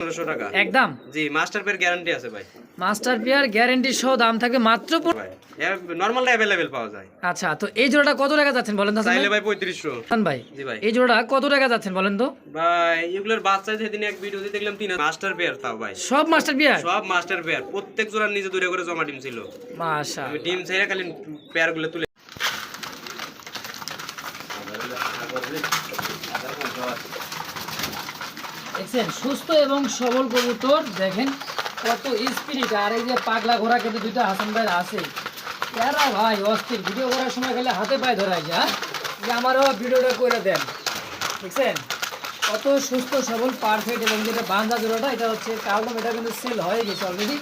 পনেরোশো টাকা। একদম। জি মাস্টার পেয়ার গ্যারান্টি আছে ভাই। মাস্টার পেয়ার গ্যারেন্টি সহ দাম থাকবে মাত্র নর্মালটা অ্যাভেলেবেল পাওয়া যায়। আচ্ছা তো এই জোড়াটা কত টাকা যাচ্ছেন বলেন তো হাসান ভাই? ভাই? পঁয়ত্রিশশো ভাই জি ভাই। এই জোড়াটা কত টাকা যাচ্ছেন বলেন তো? ভাই এগুলোর বাচ্চা সেদিন এক ভিডিওতে দেখলাম তিন মাস্টার পেয়ার তাও ভাই। সব মাস্টার পেয়ার? সব মাস্টার পেয়ার। প্রত্যেক জোড়ার নিচে দূরে করে জমা ডিম ছিল। মাশা ডিম ছেড়ে খালি পেয়ারগুলো তুলে দেখছেন, সুস্থ এবং সবল কবুতর। দেখেন কত স্পিরিট আর এই যে পাগলা ঘোড়া কিন্তু দুইটা হাসান ভাই আছে। এরা ভাই অস্থির। ভিডিও করার সময় গেলে হাতে পায়ে ধরাই যা। যে আমারও ভিডিওটা করে দেন। দেখছেন? কত সুস্থ, সবল পারফেক্ট এবং যেটা বান্ধা জোড়াটা, এটা হচ্ছে কালদম, এটা কিন্তু সেল হয়ে গেছে অলরেডি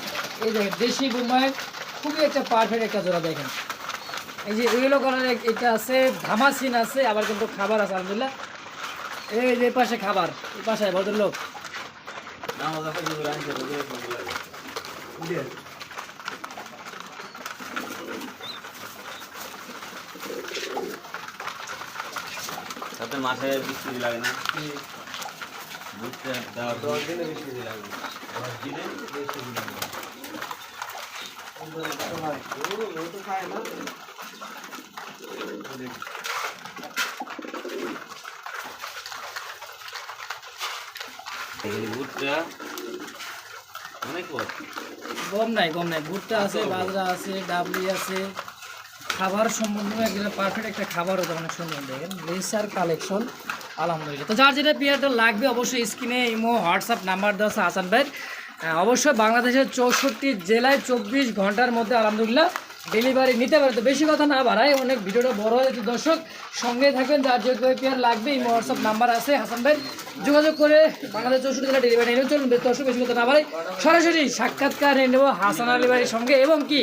এই দেখেন, দেশি বোম্বাইয়ের খুবই একটা পারফেক্ট একটা জোড়া দেখেন। এই যে ইয়েলো কালারের এটা আছে, ধামাসিন আছে, আবার কিন্তু খাবার আছে, আলহামদুলিল্লাহ। এই যে এই পাশে খাবার এই পাশে ভদ্রলোক। সাথে মাঠে বৃষ্টি লাগে না? বুঝতে দশ দিনে বৃষ্টি লাগে। দশ দিনে এখানে অনেক গম নাই গম নাই। ভুট্টা আছে বাজরা আছে ডাবলি আছে। খাবার সম্বন্ধে একদম পারফেক্ট একটা খাবার হতো অনেক সুন্দর দেখেন। রেসার কালেকশন আলহামদুলিল্লাহ। তো যার যেটা পেয়ারটা লাগবে অবশ্যই স্ক্রিনে ইমো হোয়াটসঅ্যাপ নাম্বার দেওয়া আছে হাসান আহ, অবশ্যই বাংলাদেশের চৌষট্টি জেলায় চব্বিশ ঘণ্টার মধ্যে আলহামদুলিল্লাহ ডেলিভারি নিতে পারে। তো বেশি কথা না বাড়ায় অনেক ভিডিওটা বড় হয়েছে। দর্শক সঙ্গে থাকবেন যার যে পেয়ার লাগবে ইমো হোয়াটসঅ্যাপ নাম্বার আছে হাসান ভাই। যোগাযোগ করে বাংলাদেশ চৌষট্টি জেলা ডেলিভারি নিয়ে চলুন। দর্শক বেশি কথা না বাড়াই সরাসরি সাক্ষাৎকার নিয়ে নেব হাসান আলী ভাইয়ের সঙ্গে এবং কি?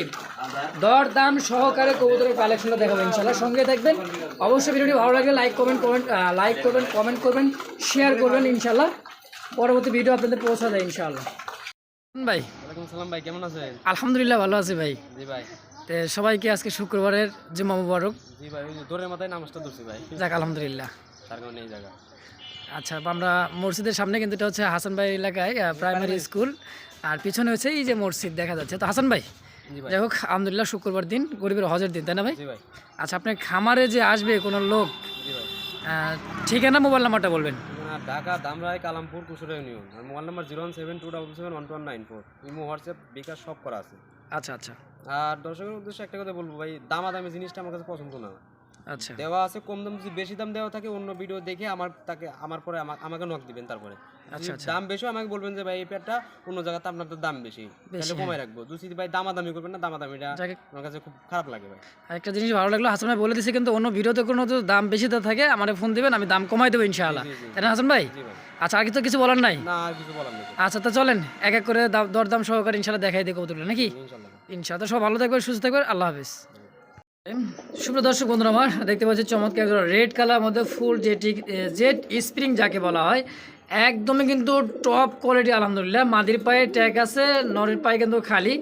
দর দাম সহকারে কবুতরের কালেকশনটা দেখাবো ইনশাল্লাহ সঙ্গে থাকবেন। অবশ্যই ভিডিওটি ভালো লাগলে লাইক কমেন্ট কমেন্ট লাইক করবেন কমেন্ট করবেন শেয়ার করবেন ইনশাল্লাহ পরবর্তী ভিডিও আপনাদের পৌঁছা দেয় ইনশাল্লাহ ভাই। সালাম ভাই কেমন আছেন? আলহামদুলিল্লাহ ভালো আছি ভাই। জি ভাই। তো সবাইকে আজকে শুক্রবারের জুম্মা মুবারক জি ভাই যে দোরের মাথায় নামাজটা ধরছি ভাই। যাক আলহামদুলিল্লাহ। তার কারণে এই জায়গা। আচ্ছা আমরা মসজিদের সামনে কিন্তু এটা হচ্ছে হাসান ভাই এলাকায় প্রাইমারি স্কুল আর পিছনে হচ্ছে এই যে মসজিদ দেখা যাচ্ছে। তো হাসান ভাই যাই হোক আলহামদুলিল্লাহ শুক্রবার দিন গরিবের হজের দিন তাই না ভাই? ভাই। আচ্ছা আপনার খামারে যে আসবে কোনো লোক ঠিকানা মোবাইল নাম্বারটা বলবেন। Dhaka Dhamrai Kalampur Kusura union mobile number zero one seven two double seven one two one nine four. Imo WhatsApp bKash সব করা আছে। আচ্ছা আচ্ছা। আর দর্শকের উদ্দেশ্যে একটা কথা বলব ভাই দামাদামি জিনিসটা আমার কাছে পছন্দ না। আচ্ছা। দেওয়া আছে কম দাম যদি বেশি দাম দেওয়া থাকে অন্য ভিডিও দেখে আমার তাকে আমার পরে আমাকে নক দিবেন তারপরে। দাম বেশি আমাকে বলবেন যে ভাই এই পেয়ারটা অন্য জায়গাতে আপনার তো দাম বেশি। তাহলে কমাই রাখব। যদি ভাই দামাদামি করবেন না দামাদামিটা আমার কাছে খুব খারাপ লাগে ভাই। একটা জিনিস ভালো লাগল হাসান ভাই বলে দিছে কিন্তু অন্য ভিডিওতে কোনো তো দাম বেশি তো থাকে আমার ফোন দিবেন আমি দাম কমাই দেবো ইনশাআল্লাহ। তাই না হাসান ভাই? আচ্ছা তো কিছু বলার নাই? না আর কিছু বলার নেই। আচ্ছা তো চলেন এক এক করে দাম- দরদাম সহকারে ইনশাল্লাহ দেখাই দিয়ে কবুতরগুলো নাকি? ইনশাআল্লাহ। সব ভালো থাকবে সুস্থ থাকবে আল্লাহ হাফিজ। সুপ্র দর্শক বন্ধুরা আমার দেখতে পাচ্ছি চমৎকার রেড কালার মধ্যে ফুল জেটি জেট স্প্রিং যাকে বলা হয় একদমই কিন্তু টপ কোয়ালিটি আলহামদুলিল্লাহ। মাদির পায়ে ট্যাগ আছে নরের পায়ে কিন্তু খালি।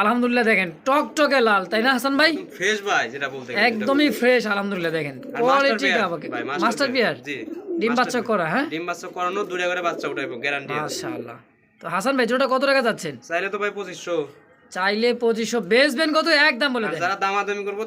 আলহামদুলিল্লাহ দেখেন টক টকে লাল তাই না হাসান ভাই? ফ্রেশ ভাই যেটা বলতে একদমই ফ্রেশ আলহামদুলিল্লাহ দেখেন। কোয়ালিটি ভাই, মাস্টার বিয়ার জি ডিম বাচ্চা করা হ্যাঁ? ডিম বাচ্চা করানো দূরে করে বাচ্চা উঠাইবো গ্যারান্টি মাশাআল্লাহ। তো হাসান ভাই জোড়াটা কত টাকা যাচ্ছেন? চাইলে তো ভাই পঁচিশশো। চাইলে পঁচিশশো। বেচবেন কত? একদম বলে দেন। যারা দামাদামি করব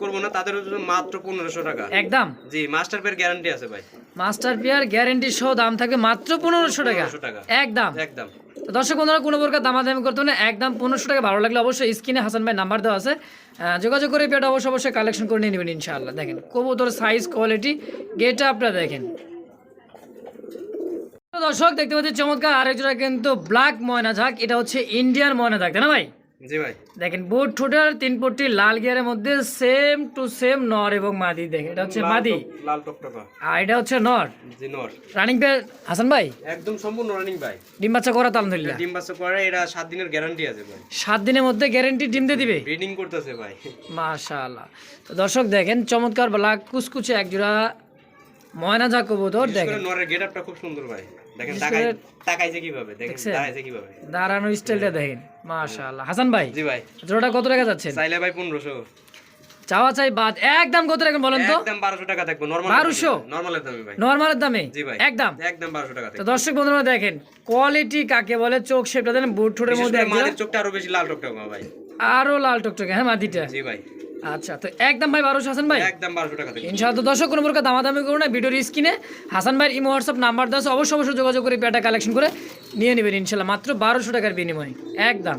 করব না তাদের মাত্র পনেরোশো টাকা। একদম। জি মাস্টার পেয়ার গ্যারান্টি আছে ভাই। মাস্টার পেয়ার গ্যারেন্টি সহ দাম থাকবে মাত্র পনেরোশো টাকা। 1500 টাকা। একদম। একদম। তো দর্শক বন্ধুরা কোনো প্রকার দামাদামি করতে না একদম পনেরোশো টাকা ভালো লাগলে অবশ্যই স্ক্রিনে হাসান ভাই নাম্বার দেওয়া আছে। যোগাযোগ করে পেয়ারটা অবশ্যই অবশ্যই কালেকশন করে নিয়ে নেবেন ইনশাআল্লাহ। দেখেন কবুতর সাইজ কোয়ালিটি গেটটা আপনারা দেখেন। দর্শক দেখতে পাচ্ছি চমৎকার আরেকজোড়া কিন্তু ব্ল্যাক ময়না ঝাক এটা হচ্ছে ইন্ডিয়ান ময়না ঝাক তাই না ভাই? জি ভাই। দেখেন বুট ঠোঁটের তিন পট্টি লাল গিয়ারের মধ্যে সেম টু সেম নর এবং মাদি দেখেন এটা হচ্ছে মাদি। লাল টকটকা আর এটা হচ্ছে নর। জি নর। রানিং পে হাসান ভাই? একদম সম্পূর্ণ রানিং ভাই। ডিম বাচ্চা করা তো আলহামদুলিল্লাহ ডিম বাচ্চা করে এটা সাত দিনের গ্যারান্টি আছে ভাই। সাত দিনের মধ্যে গ্যারেন্টি ডিম দিয়ে দিবে? ব্রিডিং করতেছে ভাই। মাশাআল্লাহ। তো দর্শক দেখেন চমৎকার ব্লাক কুচকুচে এক জোড়া ময়না যা কবুতর দেখেন। নরের গেট আপটা খুব সুন্দর ভাই। দেখেন তাকাই তাকাইছে কীভাবে? দেখেন দেখছেন? কীভাবে? দাঁড়ানো স্টাইলটা দেখেন। মাশাআল্লাহ। হাসান ভাই জি ভাই। জোড়াটা কত টাকা চাইলে ভাই পনেরোশো। চাওয়া চাই বাদ। একদম কত রাখবেন বলেন তো? একদম বারোশো টাকা থাকবে। নর্মাল 1200? নর্মালের দামে ভাই। নর্মালের দামে? জি ভাই। একদম? একদম বারোশো টাকা তো দর্শক বন্ধুরা দেখেন কোয়ালিটি কাকে বলে? চোখ শেপটা দেন বুট ঠোঁটের মধ্যে মাদের চোখটা আরও বেশি লাল টকটক ভাই। আরও লাল টকটকে হ্যাঁ মাদিটা জি ভাই। আচ্ছা তো একদম ভাই বারোশো হাসান ভাই। একদম বারোশো টাকা ইনশাআল্লাহ দর্শক কোনো প্রকার দামাদামি করুন না ভিডিওর স্ক্রিনে হাসান ভাইয়ের ইমো হোয়াটসঅ্যাপ নাম্বার দেওয়া অবশ্যই অবশ্যই যোগাযোগ করে পেটা কালেকশন করে নিয়ে নেবেন ইনশাল্লাহ মাত্র বারোশো টাকার বিনিময়ে। একদম।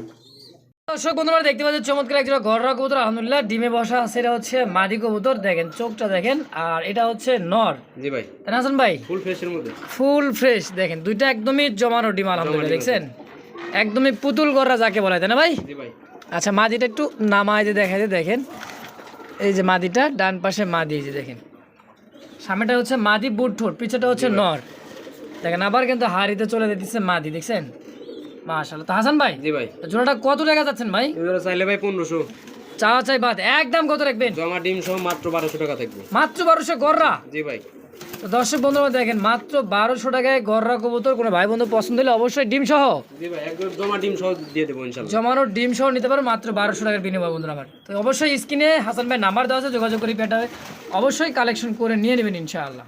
দর্শক বন্ধুরা দেখতে পাচ্ছেন চমৎকার একজন ঘররা কবুতর আলহামদুলিল্লাহ ডিমে বসা আছে এটা হচ্ছে মাদি কবুতর দেখেন চোখটা দেখেন আর এটা হচ্ছে নর। জি ভাই। তাই হাসান ভাই ফুল ফ্রেশের মধ্যে। ফুল ফ্রেশ দেখেন দুইটা একদমই জমানো ডিম আলহামদুলিল্লাহ দেখছেন? একদমই পুতুল গররা যাকে বলা হয় তাই না ভাই? জি ভাই। আচ্ছা মাদিটা একটু নামায় দেখাই দিয়ে দেখেন। এই যে মাদিটা ডান পাশে মা যে দেখেন। সামনেটা হচ্ছে মাদি বুট ঠোঁট পিছেটা হচ্ছে নর। দেখেন আবার কিন্তু হাড়িতে চলে দিতেছে মাদি দেখছেন? মাশাল্লাহ তো হাসান ভাই জি ভাই। জোড়াটা কত টাকা যাচ্ছেন ভাই? জোড়া চাইলে ভাই পনেরোশো। চা চাই বাদ। একদম কত রাখবেন? জমা ডিম সহ মাত্র বারোশো টাকা থাকবে। মাত্র বারোশো গররা? জি ভাই। তো দর্শক বন্ধুরা দেখেন মাত্র বারোশো টাকায় গররা কবুতর কোনো ভাই বন্ধু পছন্দ হলে অবশ্যই ডিম সহ জমানো জমা ডিম সহ দিয়ে দেবো ইনশাল্লাহ জমানোর ডিম সহ নিতে পারো মাত্র বারোশো টাকার বিনিময় বন্ধুরা আমার। তো অবশ্যই স্ক্রিনে হাসান ভাই নাম্বার দেওয়া আছে যোগাযোগ করি পেটাবে অবশ্যই কালেকশন করে নিয়ে নেবেন ইনশাআল্লাহ।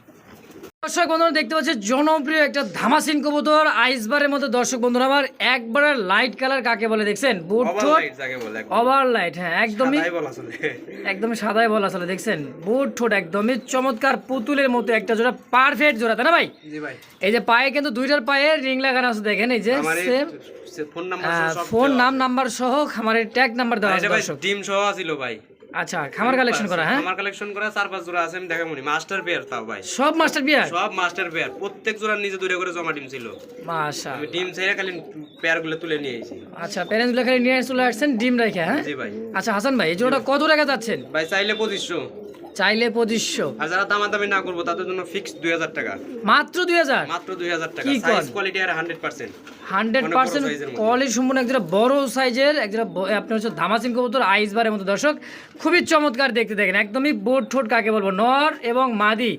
দর্শক বন্ধুরা দেখতে পাচ্ছি জনপ্রিয় একটা ধামাসিন কবুতর আইসবারের মধ্যে দর্শক বন্ধুরা আমার একবারে লাইট কালার কাকে বলে দেখছেন? বুট ওভার লাইট হ্যাঁ একদমই একদমই সাদাই বলা আসলে দেখছেন? বুট ঠোঁট একদমই চমৎকার পুতুলের মতো একটা জোড়া পারফেক্ট জোড়া তাই না ভাই? জি ভাই। এই যে পায়ে কিন্তু দুইটার পায়ে রিং লাগানো আছে দেখেন এই যে আমার সেম ফোন নাম্বার নাম নাম্বার সহ খামারের ট্যাগ নাম্বার দেওয়া আছে। ডিম সহ ছিল ভাই। আচ্ছা খামার কালেকশন করা হ্যাঁ? আমার কালেকশন করা চার পাঁচ জোড়া আছে আমি দেখাবো মাস্টার পেয়ার তাও ভাই। সব মাস্টার পেয়ার সব মাস্টার পেয়ার প্রত্যেক জোড়ার নিচে দূরে করে জমা ডিম ছিল। মাশা আমি ডিম ছেড়ে খালি পেয়ারগুলো তুলে নিয়ে এসেছি আচ্ছা প্যারেন্টসগুলো খালি নিয়ে চলে আসছেন ডিম রেখে হ্যাঁ? জি ভাই। আচ্ছা হাসান ভাই এই জোড়াটা কত টাকা যাচ্ছেন ভাই চাইলে পঁচিশশো। চাইলে পঁচিশশো। আর যারা দামাদামি না করব তাদের জন্য ফিক্স দুই হাজার টাকা। মাত্র দুই হাজার? মাত্র দুই হাজার টাকা। সাইজ কোয়ালিটি আর hundred percent hundred percent. Quality সম্পূর্ণ বড় সাইজের আপনার হচ্ছে কবুতর আইস বারের মতো। দর্শক খুবই চমৎকার দেখতে দেখেন। একদমই বোট ঠোঁট কাকে বলব? নর এবং মাদি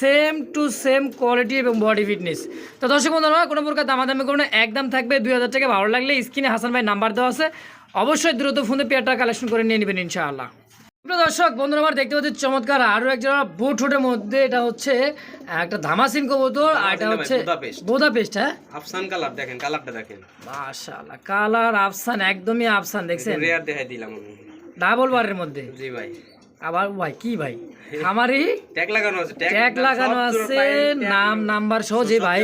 সেম টু সেম কোয়ালিটি এবং বডি ফিটনেস তো দর্শক বন্ধুরা কোনো প্রকার দামাদামি করুন না, একদম থাকবে দুই হাজার টাকা। ভালো লাগলে স্ক্রিনে হাসান ভাই নাম্বার দেওয়া আছে। অবশ্যই দ্রুত ফোনে পেয়ারটা কালেকশন করে নিয়ে নেবেন ইনশাআল্লাহ। দর্শক বন্ধুরা আমার দেখতে পাচ্ছি চমৎকার আরও এক জোড়া বুট হুটের মধ্যে এটা হচ্ছে একটা ধামাসিন কবুতর আর এটা হচ্ছে। বোদা পেস্ট হ্যাঁ? আফসান কালার দেখেন কালারটা দেখেন। মাশাআল্লাহ কালার আফসান একদমই আফসান দেখছেন? রেয়ার দেখাই দিলাম ডাবল বারের মধ্যে? জি ভাই। আবার ভাই কি ভাই? খামারি? ট্যাগ লাগানো আছে ট্যাগ লাগানো আছে নাম নাম্বার সহ যে ভাই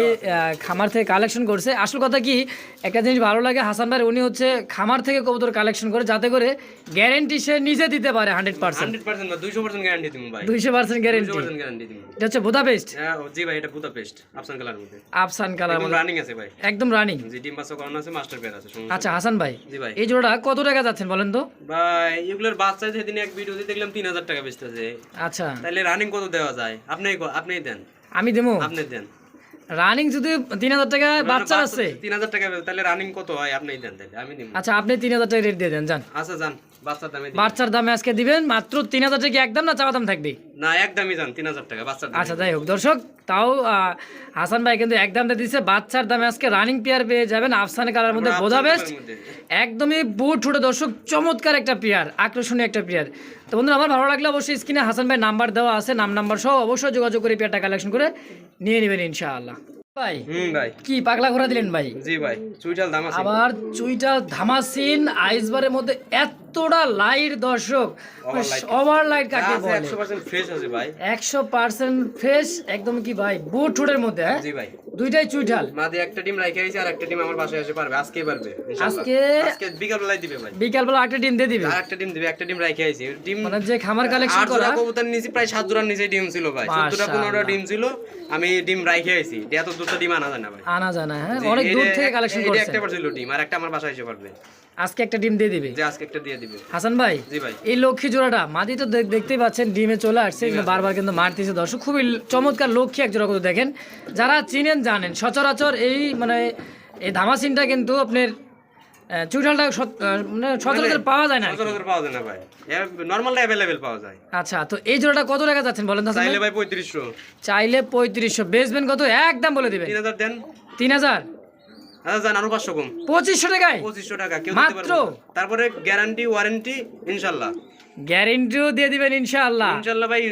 খামার থেকে কালেকশন করছে। আসল কথা কি একটা জিনিস ভালো লাগে হাসান ভাই উনি হচ্ছে খামার থেকে কবুতর কালেকশন করে যাতে করে গ্যারেন্টি সে নিজে দিতে পারে হান্ড্রেড পার্সেন্ট দুইশো পার্সেন্ট গ্যারান্টি দিব ভাই। দুইশো পার্সেন্ট দুইশো গ্যারেন্টি দিব এটা হচ্ছে বোদা পেস্ট হ্যাঁ, জি ভাই এটা বুদা আফসান কালার মধ্যে। আফসান কালার একদম রানিং আছে ভাই। একদম রানিং জি ডিম বাচ্চা করানো আছে মাস্টার পেয়ার আছে আচ্ছা হাসান ভাই জি ভাই। এই জোড়াটা কত টাকা যাচ্ছেন বলেন তো? ভাই এগুলোর বাচ্চা সেদিন এক ভিডিওতে দেখলাম তিন হাজার টাকা বেচতেছে। আচ্ছা। তাহলে রানিং কত দেওয়া যায়? আপনি আপনি দেন। আমি দেবো? আপনি দেন। রানিং যদি তিন হাজার টাকা বাচ্চা আছে। তিন হাজার টাকা তাহলে রানিং কত হয়? আপনি দেন তাহলে আমি আচ্ছা আপনি তিন হাজার টাকা রেট দিয়ে দেন যান। আচ্ছা যান। বাচ্চার দামে আজকে দিবেন? মাত্র তিন হাজার টাকা একদম না চাওয়া দাম থাকবে? না একদমই যান তিন হাজার টাকা বাচ্চার আচ্ছা যাই হোক দর্শক তাও হাসান ভাই কিন্তু এক দিচ্ছে বাচ্চার দামে আজকে রানিং পেয়ার পেয়ে যাবেন আফসান কালার মধ্যে আফসান বেস্ট একদমই বুট ঠুটে দর্শক চমৎকার একটা পেয়ার আকর্ষণীয় একটা পেয়ার তো বন্ধুরা আমার ভালো লাগলে অবশ্যই স্ক্রিনে হাসান ভাই নাম্বার দেওয়া আছে নাম নাম্বার সহ অবশ্যই যোগাযোগ করে পেয়ারটা কালেকশন করে নিয়ে নেবেন ইনশাআল্লাহ। ভাই ভাই। কি পাগলা ঘোরা দিলেন ভাই? জি ভাই চুইটাল আবার ধামাসিন আইসবারের মধ্যে এতটা লাইট দর্শক। ওভার লাইট কাকে বলে। একশো পার্সেন্ট ফ্রেশ আছে ভাই। ফ্রেশ একদম কি ভাই বুট ঠোঁটের মধ্যে হ্যাঁ? জি ভাই। দুইটাই চুইঠাল মাদি একটা টিম রাখে আইছে আর একটা টিম আমার বাসায় এসে পারবে। আজকেই পারবে। আজকে- আজকে বিকাল বেলায় দিবে ভাই। বিকালবেলা একটা ডিম দিয়ে দিবে। আর একটা ডিম দিবে একটা ডিম রাখে আইছে। ডিম মানে যে খামার কালেকশন করা আর কবুতর নিচে প্রায় সাত জোড়ার নিচে ডিম ছিল ভাই। চোদ্দটা পনেরোটা মাশাআল্লাহ। ডিম ছিল আমি ডিম রাখে আইছি। এত দুটো ডিম আনা যায় না ভাই। আনা জানা হ্যাঁ অনেক দূর থেকে কালেকশন করছে এটা একটা পারছিল ডিম আর একটা আমার বাসায় এসে পারবে। আজকে একটা ডিম দিয়ে দিবে? যে আজকে একটা দিয়ে দিবে। হাসান ভাই জি ভাই। এই লক্ষ্মী জোড়াটা মাদি তো দেখতেই পাচ্ছেন ডিমে চলে আসছে বারবার কিন্তু মারতেছে দর্শক। খুবই চমৎকার লক্ষ্মী এক জোড়া কিন্তু দেখেন। যারা চিনেন জানেন সচরাচর এই মানে এই ধামাসিনটা কিন্তু আপনার আহ, মানে সচরাচর পাওয়া যায় না সচরাচর পাওয়া যায় না ভাই। পাওয়া যায়। আচ্ছা তো এই জোড়াটা কত টাকা যাচ্ছেন বলেন চাইলে ভাই? পঁয়ত্রিশশো। চাইলে পঁয়ত্রিশশো। বেচবেন কত? একদম বলে দিবেন। দেন। তিন হাজার? আচ্ছা যান আরও পাঁচশো কম। পঁচিশশো টাকায়? পঁচিশশো টাকা কেউ মাত্র? তারপরে গ্যারান্টি ওয়ারেন্টি ইনশাল্লাহ। গ্যারেন্টিও দিয়ে দিবেন ইনশাআল্লাহ। ইনশাল্লাহ ভাই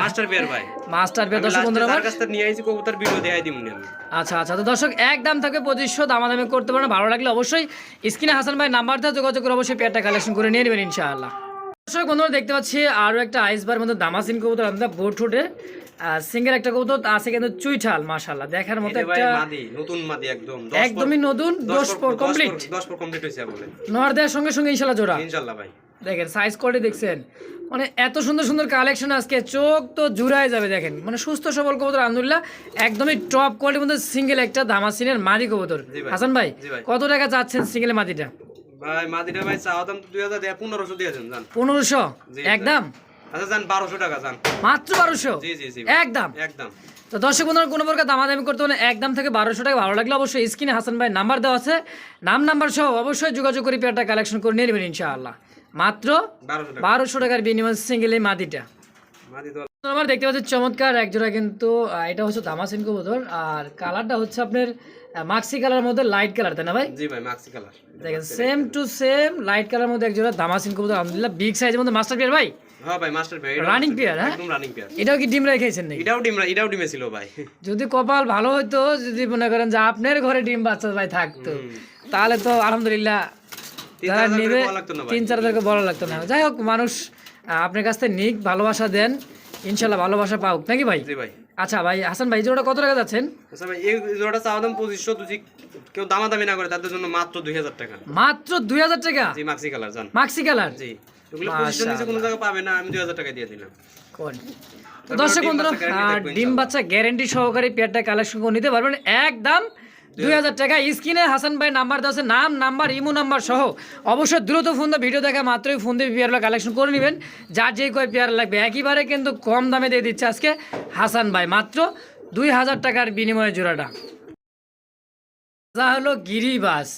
মাস্টার পেয়ার ভাই। মাস্টার পে দর্শক বন্ধুরা আমার কাছ নিয়ে আইছি কবুতর ভিডিও দেখাই দিমু আমি আচ্ছা আচ্ছা। তো দর্শক একদম থাকে পঁচিশশো দামাদামি করতে পারেন। ভালো লাগলে অবশ্যই স্ক্রিনে হাসান ভাই নাম্বার দেওয়া যোগাযোগ করে অবশ্যই পেয়ারটা কালেকশন করে নিয়ে নেবেন ইনশাআল্লাহ। দর্শক বন্ধুরা দেখতে পাচ্ছি আরও একটা আইসবার মধ্যে দামাসিন কবুতর আমাদের বোট ফুটে সিঙ্গেল একটা কবুতর আছে কিন্তু চুইঠাল দেখার মতো একটা মাদি নতুন মাদি একদম। একদমই নতুন দশ পর কমপ্লিট 10 পর কমপ্লিট হইছে বলে। নর দেওয়ার সঙ্গে সঙ্গে জোড়া। ভাই। দেখেন সাইজ কোয়ালিটি দেখছেন। মানে এত সুন্দর সুন্দর কালেকশন আজকে চোখ তো জুড়ায় যাবে দেখেন। মানে সুস্থ সবল কবুতর আলহামদুলিল্লাহ। একদমই টপ কোয়ালিটির মধ্যে সিঙ্গেল একটা ধামাসিনের মাদি কবুতর। হাসান ভাই কত টাকা চাচ্ছেন সিঙ্গেল মাদিটা? ভাই মাদিটা ভাই চাওয়া দাম তো 2000 দেয়া 1500 দিয়েছেন জান। একদম? আচ্ছা জান 1200 টাকা জান মাত্র বারোশো? জি জি জি। একদম? একদম। তো দর্শক বন্ধুরা কোনো প্রকার দামাদামি করতে হলে একদম থেকে বারোশো টাকা ভালো লাগলে অবশ্যই স্ক্রিনে হাসান ভাই নাম্বার দেওয়া আছে। নাম নাম্বার সহ অবশ্যই যোগাযোগ করে পেয়ারটা কালেকশন করে নিয়ে নেবেন ইনশাআল্লাহ। মাত্র বারোশো টাকার বিনিময় সিঙ্গেল এই মাদিটা। আমার দেখতে পাচ্ছি চমৎকার এক জোড়া কিন্তু এটা হচ্ছে দামাসিন কবুতর আর কালারটা হচ্ছে আপনার মাক্সি কালার মধ্যে লাইট কালার তাই না ভাই? জি ভাই মাক্সি কালার দেখেন same to same light colour মধ্যে এক জোড়া দামাসিন কবুতর আলহামদুলিল্লাহ বিগ সাইজের মধ্যে মাস্টার ভাই? হ্যাঁ ভাই মাস্টার পেয়ার রানিং পেয়ার হ্যাঁ? একদম রানিং পেয়ার এটাও কি ডিম রেখেছেন নাকি? এটাও ডিম এটাও ডিমে ছিল ভাই। যদি কপাল ভালো হতো যদি মনে করেন যে আপনার ঘরে ডিম বাচ্চা ভাই থাকতো তাহলে তো আলহামদুলিল্লাহ তিন যারা চার নেবে। তিন হাজারকে বড় লাগতো না। যাই হোক মানুষ আপনার কাছ থেকে নিক ভালোবাসা দেন ইনশাল্লাহ ভালোবাসা পাওক নাকি ভাই? জি ভাই। আচ্ছা ভাই হাসান ভাই জোড়াটা কত টাকা যাচ্ছেন? আচ্ছা ভাই এই জোড়াটা চাওয়া দাম 2500 যদি কেউ দামাদামি না করে তাদের জন্য মাত্র 2000 টাকা। মাত্র দুই হাজার টাকা? জি মাক্সি কালার জান। মাক্সি কালার জি ওগুলো পজিশন নিচে কোনো জায়গা পাবে না আমি 2000 টাকা দিয়ে দিলাম। কোন? দর্শক বন্ধুরা ডিম বাচ্চা গ্যারেন্টি সহকারে পেয়ারটা কালেকশন করে নিতে পারবেন। একদম দুই হাজার টাকা স্ক্রিনে হাসান ভাই নাম্বার দেওয়া আছে নাম নাম্বার ইমো নাম্বার সহ অবশ্যই দ্রুত ফোন দিয়ে ভিডিও দেখা মাত্রই ফোন দিয়ে পেয়ারগুলো কালেকশন করে নেবেন। যার যেই কয় পেয়ার লাগবে একইবারে কিন্তু কম দামে দিয়ে দিচ্ছে আজকে হাসান ভাই। মাত্র দুই হাজার টাকার বিনিময়ে জোড়াটা। যা হলো গিরিবাস।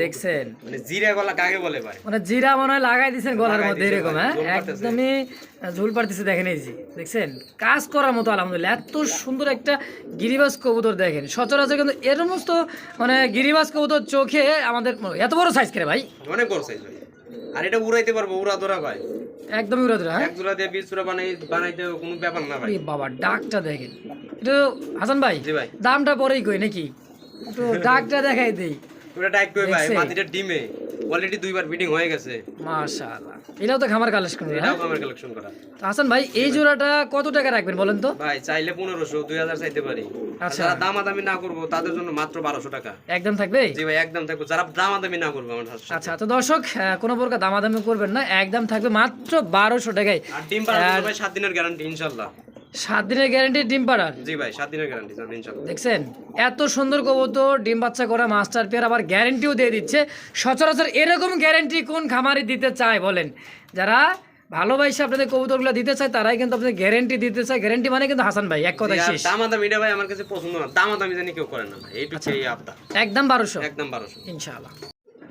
দেখছেন। মানে জিরা গলা কাকে বলে ভাই? মানে জিরা মনে হয় লাগাই গলার মধ্যে এরকম হ্যাঁ? একদমই ঝুল পাড়তেছে দেখেন এই যে দেখছেন? কাজ করার মতো আলহামদুলিল্লাহ এত সুন্দর একটা গিরিবাজ কবুতর দেখেন। সচরাচর কিন্তু এর সমস্ত মানে গিরিবাজ কবুতর চোখে আমাদের এত বড় সাইজ করে ভাই? অনেক বড় সাইজ ভাই। আর এটা উড়াইতে পারব উড়া ধরা ভাই। একদমই উড়া ধরা এক জোড়া দিয়ে বিশ জোড়া বানাই বানাইতে কোনো ব্যাপার না ভাই। বাবা ডাকটা দেখেন। এটা হাসান ভাই জি ভাই। দামটা পরেই কই নাকি? তো ডাকটা দেখাই দেই। ওটা ডাক কই ভাই? মাটিটা ডিমে। অলরেডি দুইবার হয়ে গেছে। মাশাআল্লাহ। এটাও তো খামার কালেকশন করে এটাও হ্যাঁ? আমার কালেকশন করা। তো হাসান ভাই এই জোড়াটা কত টাকা রাখবেন বলেন তো? ভাই চাইলে পনেরোশো দুই হাজার চাইতে পারি। আচ্ছা। যারা দামাদামি না করব তাদের জন্য মাত্র বারোশো টাকা। একদম থাকবে? জি ভাই একদম থাকব। যারা দামাদামি না করব আমার সাথে। আচ্ছা তো দর্শক কোনো প্রকার দামাদামি করবেন না একদম থাকবে মাত্র বারোশো টাকায়। আর ডিম ভাই সাত দিনের গ্যারান্টি ইনশাল্লাহ সাত দিনের গ্যারেন্টি ডিম পাড়ার? জি ভাই সাত দিনের গ্যারান্টি ইনশাল্লাহ দেখছেন? এত সুন্দর কবুতর ডিম বাচ্চা করা মাস্টার পেয়ার আবার গ্যারেন্টিও দিয়ে দিচ্ছে। সচরাচর এরকম গ্যারেন্টি কোন খামারে দিতে চায় বলেন? যারা ভালোবাসে আপনাদের কবুতরগুলো দিতে চায় তারাই কিন্তু আপনাদের গ্যারেন্টি দিতে চায়। গ্যারেন্টি মানে কিন্তু হাসান ভাই এক কথায় শেষ। দামাদামি এটা ভাই আমার কাছে পছন্দ না। দামাদামি জানি কেউ করে না ভাই এইটুকু এই আপদা একদম বারোশো। একদম ইনশাআল্লাহ।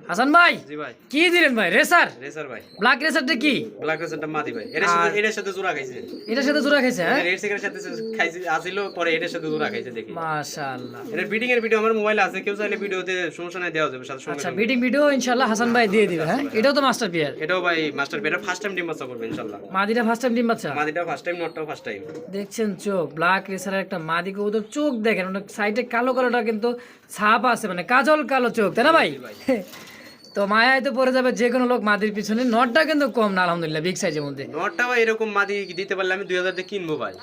হাসান ভাই জি ভাই। কি দিলেন ভাই? রেসার? রেসার ভাই। ব্ল্যাক রেসারটা কি? ব্ল্যাক রেসারটা মাদি ভাই। এর সাথে এর সাথে জোড়া খাইছে। এটার সাথে জোড়া খেয়েছে হ্যাঁ? রেড সিগারের সাথে খাইছে আসিল পরে এটার সাথে জোড়া খাইছে দেখি। মাশাআল্লাহ। এর বিডিং এর ভিডিও আমার মোবাইলে আছে কেউ চাইলে ভিডিওতে সমস্যা নাই দেওয়া যাবে সাথে সঙ্গে আচ্ছা। বিডিং ভিডিও ইনশাআল্লাহ হাসান ভাই দিয়ে দিবে হ্যাঁ? এটাও তো মাস্টার পিয়ার এটাও ভাই মাস্টার বেটা ফার্স্ট টাইম ডিম বাচ্চা করবে ইনশাআল্লাহ। মাদিটা ফার্স্ট টাইম ডিম বাচ্চা? মাদিটা ফার্স্ট টাইম নটটাও ফার্স্ট টাইম দেখছেন চোখ ব্ল্যাক রেসারের একটা মাদি কবুতর চোখ দেখেন অনেক সাইডে কালো কালোটা কিন্তু ছাপ আছে মানে কাজল কালো চোখ তাই না ভাই। তো মায়া তো পরে যাবে যে কোনো লোক মাদির পিছনে। নটটা কিন্তু কম না আলহামদুলিল্লাহ বিগ সাইজের মধ্যে। নটটা ভাই এরকম মাদি দিতে পারলে আমি দুই হাজার দিয়ে কিনবো ভাই।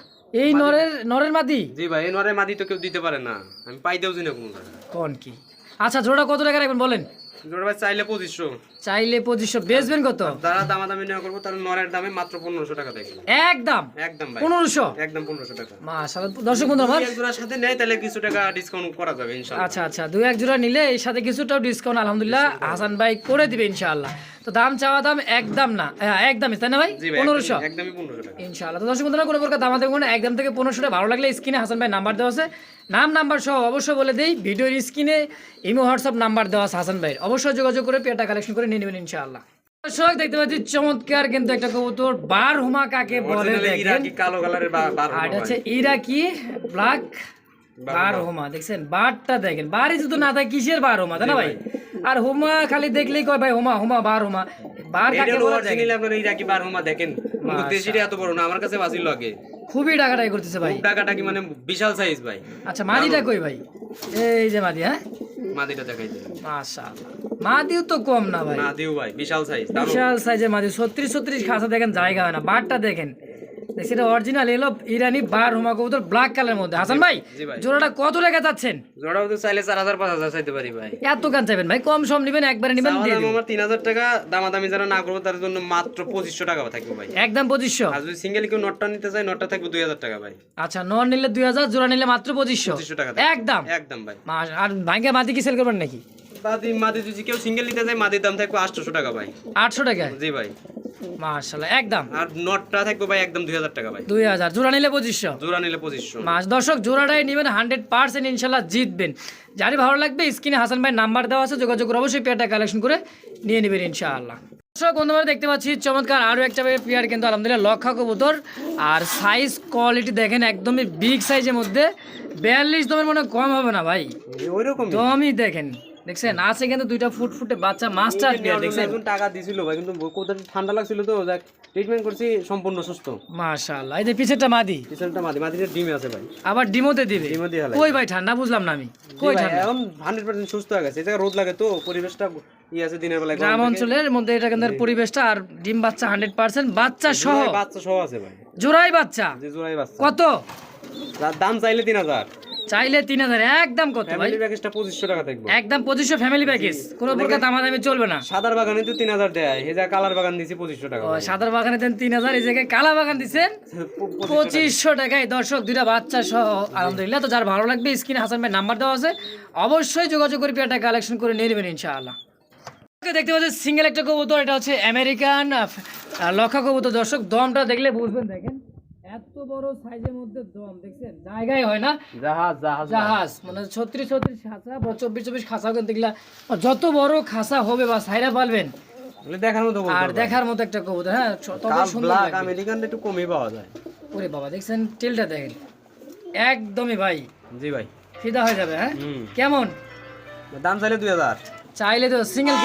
এই নরের নরের মাদি? জি ভাই এই নরের মাদি তো কেউ দিতে পারে না। আমি পাই দেবো কোনো। কোন কি? আচ্ছা জোড়া কত টাকা রাখবেন বলেন? জোড়া ভাই চাইলে পঁচিশশো। চাইলে পঁচিশশো। বেচবেন কত? তারা দামা দামি না করব তার নরের দামে মাত্র পনেরোশো টাকা দেখবে একদম? একদম ভাই। পনেরোশো? একদম পনেরোশো টাকা। মাশাআল্লাহ দর্শক বন্ধু আমার। এক জোড়ার সাথে নেয় তাহলে কিছু টাকা ডিসকাউন্ট করা যাবে ইনশাআল্লাহ। আচ্ছা আচ্ছা দুই এক জোড়া নিলে এর সাথে কিছুটাও ডিসকাউন্ট আলহামদুলিল্লাহ হাসান ভাই করে দিবে ইনশাআল্লাহ। তো দাম চাওয়া দাম একদম না। হ্যাঁ, একদমই তাই না ভাই? পনেরোশো। ইনশাআল্লাহ। তো দর্শক বন্ধুরা কোনো প্রকার দাম দেবো না একদম থেকে পনেরোশো ভালো লাগলে স্ক্রিনে হাসান ভাই নাম্বার দেওয়া আছে। নাম নাম্বার সহ অবশ্যই বলে দিই ভিডিওর স্ক্রিনে ইমো হোয়াটসঅ্যাপ নাম্বার দেওয়া আছে হাসান ভাইয়ের। অবশ্যই যোগাযোগ করে পেটা কালেকশন করে নিয়ে নেবেন ইনশাআল্লাহ। দর্শক দেখতে পাচ্ছি চমৎকার কিন্তু একটা কবুতর বার হুমা কাকে বলে দেখেন? ইরাকি কালো কালারের বার আর। হচ্ছে ইরাকি ব্ল্যাক বার হোমা। দেখছেন? বারটা দেখেন। বারই যদি না থাকে কিসের বার হোমা তাই না ভাই? আর হোমা খালি দেখলেই কয় ভাই হোমা হোমা বার হোমা। বার কাকে বলে লোয়ার দেখেন। চিনিলে আপনার এই রাকি বার হোমা দেখেন। দেশিটা এত বড় না আমার কাছে বাজিল লাগে। খুবই ডাকাটাই করতেছে ভাই। খুব কি মানে বিশাল সাইজ ভাই। আচ্ছা মাদিটা কই ভাই? এই যে মাদি হ্যাঁ? মাদিটা দেখাই দেন মাশাআল্লাহ। মাদিও তো কম না ভাই। ভাই বিশাল সাইজ বিশাল মাদি। খাসা দেখেন জায়গা হয় না। বারটা দেখেন। সেটা অরিজিনাল এলো ইরানি বার হুমা কবুতর ব্ল্যাক কালারের মধ্যে। হাসান ভাই জোড়াটা কত টাকা চাচ্ছেন? জোড়াও তো চাইলে চার হাজার পাঁচ হাজার চাইতে পারি ভাই। এত গান চাইবেন ভাই কম সম নিবেন একবারে নিবেন দিয়ে দিবেন। আমার তিন হাজার টাকা দামাদামি যারা না করব তার জন্য মাত্র পঁচিশশো টাকা থাকবে ভাই। একদম পঁচিশশো। আর যদি সিঙ্গেল কেউ নটটা নিতে চায় নটটা থাকবে দুই হাজার টাকা ভাই। আচ্ছা নন নিলে দুই হাজার জোড়া নিলে মাত্র পঁচিশশো। পঁচিশশো টাকা একদম। একদম ভাই। আর ভাঙ্গা মাটি কি সেল করবেন নাকি? মাদি মাদি যদি কেউ সিঙ্গেল নিতে মাদির দাম থাকবে আটশোশো টাকা ভাই। আটশো টাকা জি ভাই। মার্শাল্লাহ একদম? আর নটটা থাকবে ভাই একদম দুই হাজার টাকা ভাই। দুই হাজার। জোড়া নিলে জোড়া নিলে মাস দর্শক জোড়াটাই নেবেন জিতবেন। যারই ভালো লাগবে স্ক্রিনে হাসান ভাই নাম্বার দেওয়া আছে যোগাযোগ করে অবশ্যই পেয়ারটা কালেকশন করে নিয়ে নেবেন ইনশাআল্লাহ। দর্শক বন্ধুরা দেখতে পাচ্ছি চমৎকার আরও একটা পেয়ার কিন্তু আলহামদুলিল্লাহ লক্ষা কবুতর। আর সাইজ কোয়ালিটি দেখেন একদমই বিগ সাইজের মধ্যে। বিয়াল্লিশ দমের মনে হয় কম হবে না ভাই। ওই রকম দমই দেখেন। দেখছেন? আছে কিন্তু দুইটা ফুট ফুটে বাচ্চা মাস্টার পেয়ার দেখছেন? টাকা দিছিল ভাই কিন্তু কোথায় ঠান্ডা লাগছিল তো যাক ট্রিটমেন্ট করছি সম্পূর্ণ সুস্থ। মাশাআল্লাহ। এই যে পিছেরটা মাদি। পিছনটা মাদি মাদিটা ডিমে আছে ভাই। আবার ডিমোতে দিবে? ডিমও দিয়ে কই ভাই ঠান্ডা? বুঝলাম না আমি। কই ঠান্ডা? এখন হান্ড্রেড পার্সেন্ট সুস্থ হয়ে গেছে। এই জায়গায় রোদ লাগে তো পরিবেশটা ই আছে দিনের বেলায় গরম গ্রাম অঞ্চলের মধ্যে এটা কিন্তু পরিবেশটা আর ডিম বাচ্চা হান্ড্রেড পার্সেন্ট বাচ্চা সহ। বাচ্চা সহ আছে ভাই। জোড়াই বাচ্চা। জোড়াই বাচ্চা। কত? দাম চাইলে তিন হাজার। চাইলে তিন হাজার একদম কত ভাই? প্যাকেজটা পঁচিশশো টাকা থাকবে। একদম পঁচিশশো ফ্যামিলি প্যাকেজ কোনো প্রকার দামাদামি চলবে না। সাদার বাগানে তো তিন হাজার দেয় এই জায়গায় কালার বাগান দিছি পঁচিশশো টাকা সাদার বাগানে দেন তিন হাজার এই জায়গায় কালা বাগান দিচ্ছেন পঁচিশশো টাকায় দর্শক দুইটা বাচ্চা সহ আলহামদুলিল্লাহ। তো যার ভালো লাগবে স্ক্রিনে হাসান ভাই নাম্বার দেওয়া আছে। অবশ্যই যোগাযোগ করে পেয়ারটা কালেকশন করে নিয়ে নেবেন ইনশাআল্লাহ। দেখতে পাচ্ছেন সিঙ্গেল একটা কবুতর এটা হচ্ছে আমেরিকান লক্ষা কবুতর। দর্শক দমটা দেখলে বুঝবেন দেখেন। এত বড় সাইজের মধ্যে দম দেখছেন? জায়গায় হয় না? জাহাজ জাহাজ জাহাজ মানে ছত্রিশ ছত্রিশ খাঁচা বা চব্বিশ চব্বিশ কিন্তু যত বড় খাঁচা হবে বা সাইরা পালবেন দেখার মতো আর দেখার মতো একটা কবুতর হ্যাঁ সুন্দর আমেরিকান একটু কমই পাওয়া যায়। ওরে বাবা দেখছেন? টেলটা দেখেন। একদমই ভাই। জি ভাই। ফিদা হয়ে যাবে হ্যাঁ? কেমন? দাম চাইলে দুই হাজার। চাইলে তো সিঙ্গেল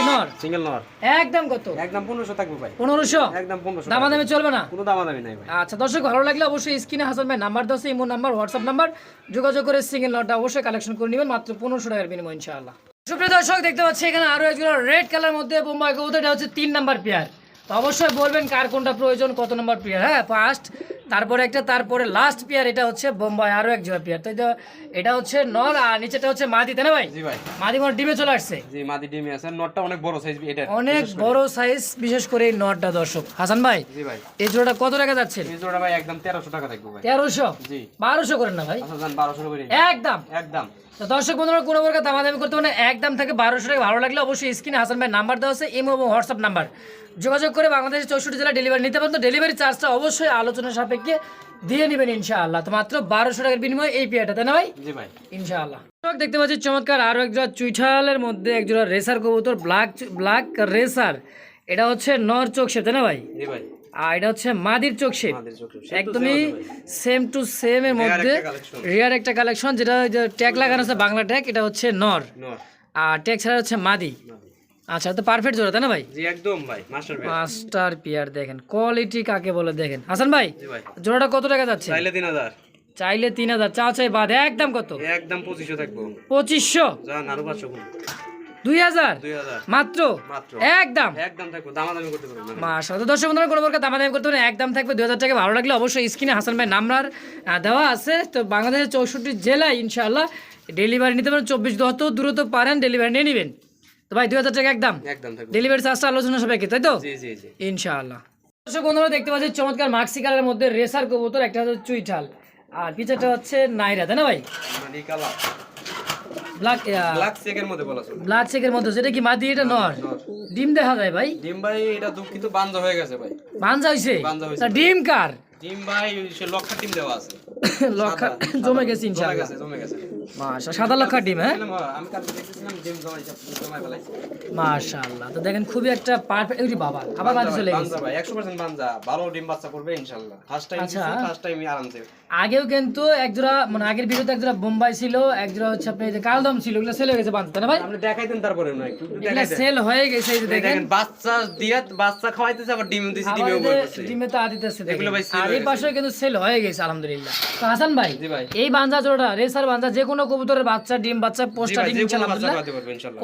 সিঙ্গেল নর একদম কত? একদম 1500 থাকবে ভাই। 1500 একদম পনেরোশো দামাদামি চলবে না? কোনো দামাদামি নাই ভাই। আচ্ছা দর্শক ভালো লাগলে অবশ্যই স্ক্রিনে হাসান ভাই নাম্বার দশ ইমো নাম্বার হোয়াটসঅ্যাপ নাম্বার। যোগাযোগ করে সিঙ্গেল নরটা অবশ্যই কালেকশন করে নেবেন মাত্র পনেরোশো টাকার বিনিময়ে ইনশাআল্লাহ। সুপ্রিয় দর্শক দেখতে পাচ্ছি এখানে আরও একজন রেড কালার মধ্যে বোম্বাই কবুতর এটা হচ্ছে তিন নাম্বার পেয়ার তো অবশ্যই বলবেন কার কোনটা প্রয়োজন কত নাম্বার পেয়ার হ্যাঁ ফার্স্ট তারপরে একটা তারপরে লাস্ট পেয়ার এটা হচ্ছে বোম্বাই আরও এক জোড়া পেয়ার তো এটা- হচ্ছে নর আর নিচেটা হচ্ছে মাদি তাই না ভাই? জি ভাই। মাদি মনে ডিমে চলে আসছে। জি মাদি ডিমি আছে। নটটা অনেক বড় সাইজ এটা অনেক বড় সাইজ বিশেষ করে এই নটটা দর্শক। হাসান ভাই জি ভাই। এই জোড়াটা কত টাকা যাচ্ছে? এই জোড়া ভাই একদম তেরোশো টাকা থাকবে ভাই। তেরোশো? জি। বারোশো করেন না ভাই? আচ্ছা যান বারোশো করে একদম। একদম। তো দর্শক বন্ধুরা কোনো প্রকার দামাদামি করতে মানে একদম থেকে বারোশো টাকা। ভালো লাগলে অবশ্যই স্ক্রিনে হাসান ভাই নাম্বার দেওয়া আছে ইমো এবং হোয়াটসঅ্যাপ নাম্বার। যোগাযোগ করে বাংলাদেশের চৌষট্টি জেলা ডেলিভারি নিতে পারেন। তো ডেলিভারি চার্জটা অবশ্যই আলোচনা সাপেক্ষে দিয়ে নেবেন ইনশাআল্লাহ। তো মাত্র বারোশো টাকার বিনিময়ে এই পেয়ারটা তাই না ভাই? জি ভাই। ইনশাআল্লাহ। দেখতে পাচ্ছি চমৎকার আরও একজোড়া চুইঠালের মধ্যে একজোড়া রেসার কবুতর ব্ল্যাক ব্ল্যাক রেসার। এটা হচ্ছে নর চোখ সে তাই না ভাই? জি ভাই। আর এটা হচ্ছে মাদির চোখ শেপ একদমই সেম টু সেম এর মধ্যে। রিয়ার একটা কালেকশন যেটা ট্যাগ লাগানো আছে বাংলা ট্যাগ এটা হচ্ছে নর। আর ট্যাগ ছাড়া হচ্ছে মাদি। আচ্ছা তো পারফেক্ট জোড়া তাই না ভাই? জি একদম ভাই মাস্টার পিয়ার দেখেন। কোয়ালিটি কাকে বলে দেখেন। হাসান ভাই জোড়াটা কত টাকা যাচ্ছে? চাইলে তিন হাজার। চাইলে তিন হাজার চা চাই বাদ একদম কত? একদম পঁচিশশো থাকব। পঁচিশশো? যান আরও পাঁচশো গুণ দুই হাজার। মাত্র? একদম। একদম থাকব দামাদামি করতে পারব না। মাসাল তো দর্শক বন্ধুরা কোনো প্রকার দামাদামি করতে পারেন একদম থাকবে দুই হাজার টাকা। ভালো লাগলে অবশ্যই স্ক্রিনে হাসান ভাই নাম্বার দেওয়া আছে। তো বাংলাদেশের চৌষট্টি জেলায় ইনশাআল্লাহ ডেলিভারি নিতে পারেন চব্বিশ যত দূরত্ব পারেন ডেলিভারি নিয়ে নেবেন। তো ভাই দুই হাজার টাকা একদম। একদম ডেলিভারি চার্জটা আলোচনা সাপেক্ষে তাই তো? ইনশাআল্লাহ। দর্শক বন্ধুরা দেখতে পাচ্ছি চমৎকার মাক্সি কালারের মধ্যে রেসার কবুতর একটা হচ্ছে চুইঠাল। আর পিছাটা হচ্ছে নাইরা তাই না ভাই? মানে ব্ল্যাক ব্ল্যাক চেকের মধ্যে বলা চলে। ব্লাড চেকের মধ্যে সেটা কি মাদি এটা নর? ডিম দেখা যায় ভাই? ডিম ভাই এটা দুঃখিত বাঞ্জ হয়ে গেছে ভাই। বাঞ্জা হইছে? বাঞ্জা হইছে। ডিম কার? ডিম ভাই সে লক্ষা টিম দেওয়া আছে। লক্ষা জমে গেছে ইনশাআল্লাহ। জমে গেছে। মাশা সাদা লক্ষা ডিম হ্যাঁ? আমি কালকে দেখতেছিলাম ডিম জমাই জমাই ফেলাইছি। মাশাআল্লাহ তো দেখেন খুবই একটা পারফেক্ট এই বাবা আবার বাজে চলে গেছে। ভাই 100% বাঞ্জা ভালো ডিম বাচ্চা করবে ইনশাআল্লাহ। ফার্স্ট টাইম আচ্ছা। ফার্স্ট টাইম আরামসে আগেও কিন্তু একজোড়া মানে আগের ভিডিওতে একজোড়া বোম্বাই ছিল একজোড়া হচ্ছে আপনি যে কালদম ছিল ওগুলো সেল হয়ে গেছে বাঁধতে না ভাই? আপনি দেখাইতেন তারপরে না একটু একটু সেল হয়ে গেছে এই যে দেখেন। বাচ্চা দিয়ে বাচ্চা খাওয়াইতেছে আবার ডিম দিছি আবার ডিমেও করতেছে ডিমে তো আদিতেছে এগুলো ভাই আর এই পাশে কিন্তু সেল হয়ে গেছে আলহামদুলিল্লাহ। তো হাসান ভাই জি ভাই। এই রেসার যে কোনো কবুতরের বাচ্চা ডিম বাচ্চা পোস্টার ডিম ইনশাআল্লাহ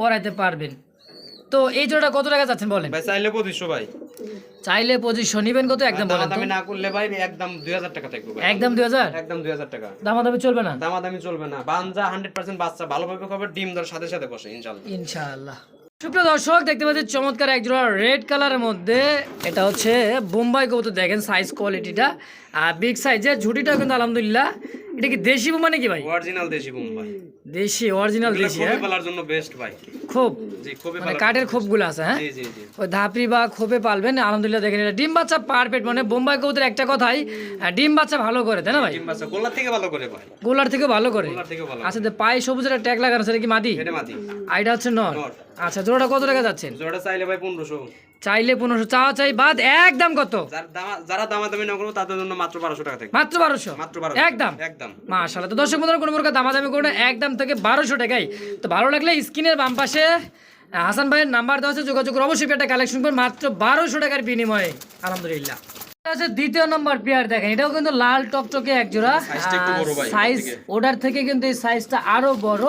করাইতে পারবেন। তো এই জোড়াটা কত টাকা যাচ্ছেন বলেন? ভাই চাইলে 2500 ভাই। চাইলে পজিশন নিবেন কত? একদম বলেন দামাদামি না করলে ভাই একদম 2000 টাকা থাকবে ভাই। একদম দুই হাজার? একদম 2000 টাকা। দামাদামি চলবে না? দামাদামি চলবে না। বাঞ্জা 100% বাচ্চা ভালোভাবে খাবে ডিম দর সাথে সাথে বসে ইনশাআল্লাহ ইনশাআল্লাহ। সুপ্রিয় দর্শক দেখতে পাচ্ছি চমৎকার একজোড়া রেড কালারের মধ্যে এটা হচ্ছে বোম্বাই কবুতর দেখেন সাইজ কোয়ালিটিটা আর বিগ সাইজের ঝুটিটা কিন্তু আলহামদুলিল্লাহ। এটা কি দেশি বোমা নাকি ভাই? অরিজিনাল দেশি বোম ভাই। দেশি অরিজিনাল দেশি হ্যাঁ? পালার জন্য বেস্ট ভাই। খুব জি খুবই মানে কাঠের খোপগুলো আছে হ্যাঁ? জি জি জি। ওই ধাপড়ি বা খোপে পালবেন আলহামদুলিল্লাহ দেখেন এটা। ডিম বাচ্চা পারফেক্ট মানে বোম্বাই কবুতর একটা কথাই আহ, ডিম বাচ্চা ভালো করে তাই না ভাই? ডিম বাচ্চা গোলার থেকে ভালো করে ভাই। গোলার থেকে ভালো করে। গোলার থেকে ভালো আচ্ছা তো পায়ে সবুজের ট্যাগ লাগানো সেটা কি মাদি এটা মাটি। এটা হচ্ছে নর নর। আচ্ছা জোড়াটা কত টাকা যাচ্ছেন? জোড়া চাইলে ভাই 1500 চাইলে পনেরোশো চাওয়া চাই বাদ একদম কত? যার দামা যারা দামাদামি না করব তাদের জন্য মাত্র 1200 টাকা থাকবে মাত্র বারোশো? মাত্র 1200 একদম একদম। মাশাল্লাহ তো দর্শক বন্ধুরা কোনো প্রকার দামাদামি করুন না, একদম থেকে বারোশো টাকাই তো ভালো লাগলে স্ক্রিনের বাম পাশে হাসান ভাইয়ের নাম্বার দেওয়া আছে যোগাযোগ করে অবশ্যই একটা কালেকশন করুন মাত্র বারোশো টাকার বিনিময়ে। আলহামদুলিল্লাহ। হচ্ছে দ্বিতীয় নম্বর পেয়ার দেখেন এটাও কিন্তু লাল টকটকে এক জোড়া। সাইজ থেকে। ওটার থেকে কিন্তু এই সাইজটা আরও বড়।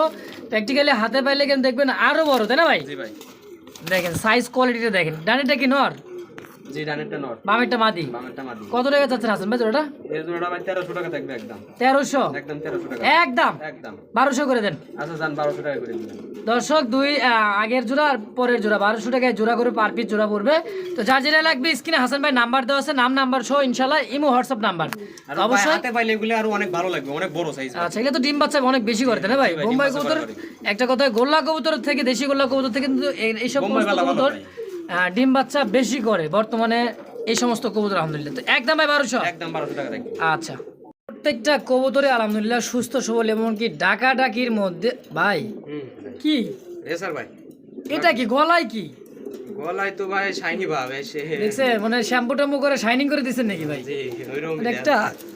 প্র্যাকটিক্যালি হাতে পাইলে কিন্তু দেখবেন আরও বড় তাই না ভাই? ভাই। দেখেন সাইজ কোয়ালিটিটা দেখেন। ডানিটা কি নর? জি ডানেরটা নর বামেরটা মাদি। বামেরটা মাটি কত টাকা চাচ্ছেন হাসান ভাই জোড়াটা? এই জোড়াটা ভাই 1300 টাকা থাকবে একদম। তেরোশো? একদম 1300 টাকা। একদম? একদম। বারোশো করে দেন। আচ্ছা যান 1200 টাকা করে দিবেন। দর্শক দুই আগের জোড়া আর পরের জোড়া। বারোশো টাকায় জোড়া করে পার পিস জোড়া পড়বে। তো যার যেটা লাগবে স্ক্রিনে হাসান ভাই নাম্বার দেওয়া আছে। নাম নাম্বার সহ ইমো হোয়াটসঅ্যাপ নাম্বার। অবশ্যই অবশ্যই হাতে পাইলে এগুলো আরও অনেক ভালো লাগবে অনেক বড় সাইজ আচ্ছা এগুলো তো ডিম বাচ্চা অনেক বেশি করে তাই না ভাই? বোম্বাই কবুতর একটা কথা গোল্লা কবুতর থেকে দেশি গোল্লা কবুতর থেকে কিন্তু এইসব কবুতর ডিম বাচ্চা বেশি করে। বর্তমানে এই সমস্ত কবুতর আলহামদুলিল্লাহ। তো একদম ভাই বারোশো? একদম বারোশো টাকা আচ্ছা। প্রত্যেকটা কবুতরে আলহামদুলিল্লাহ সুস্থ সবল এমনকি ডাকা ডাকির মধ্যে ভাই কি? ভাই। এটা কি? গলায় কি? গলায় তো ভাই শাইনি দেখছে মানে শ্যাম্পু টাম্পু করে শাইনিং করে দিছেন নাকি ভাই? মানে একটা